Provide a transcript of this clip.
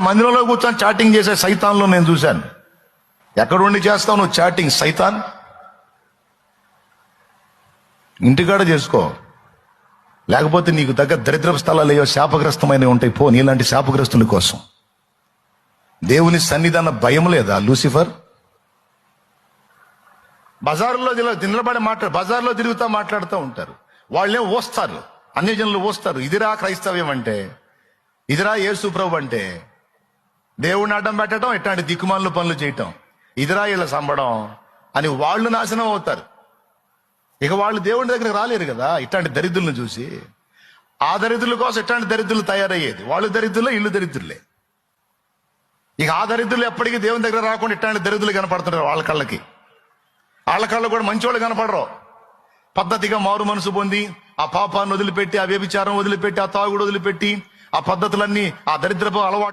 మందిరంలో కూర్చొని చాటింగ్ చేసే సైతాన్లో నేను చూశాను. ఎక్కడుండి చేస్తావు నువ్వు చాటింగ్ సైతాన్? ఇంటికాడ చేసుకో. లేకపోతే నీకు దగ్గర దరిద్ర స్థలాలు ఏవో శాపగ్రస్తమైనవి ఉంటాయి. పో నీలాంటి శాపగ్రస్తుల కోసం. దేవుని సన్నిధాన భయం లేదా లూసిఫర్? బజారులో నిలబడి మాట్లాడు బజార్లో తిరుగుతా మాట్లాడుతూ ఉంటారు. వాళ్ళే ఓస్తారు? అన్యజనులు ఓస్తారు. ఇదిరా క్రైస్తవ్యం అంటే ఇదిరా యేసు ప్రభు అంటే దేవుణ్ణి అడ్డం పెట్టడం ఇట్లాంటి దిక్కుమాలను పనులు చేయటం. ఇదిరా ఇలా సంబడం అని వాళ్ళు నాశనం అవుతారు. ఇక వాళ్ళు దేవుని దగ్గరికి రాలేరు కదా ఇట్లాంటి దరిద్రులను చూసి. ఆ దరిద్రుల కోసం ఇట్లాంటి దరిద్రులు తయారయ్యేది. వాళ్ళు దరిద్రులే ఇల్లు దరిద్రులే. ఇక ఆ దరిద్రులు ఎప్పటికీ దేవుని దగ్గర రాకుండా ఇట్లాంటి దరిద్రులు కనపడుతున్నారు వాళ్ళ కళ్ళకి. వాళ్ళ కళ్ళు కూడా మంచివాళ్ళు కనపడరు. పద్ధతిగా మారు మనసు పొంది ఆ పాపాన్ని వదిలిపెట్టి ఆ వ్యభిచారం వదిలిపెట్టి ఆ తాగుడు వదిలిపెట్టి ఆ పద్ధతులన్నీ ఆ దరిద్రపు అలవాటు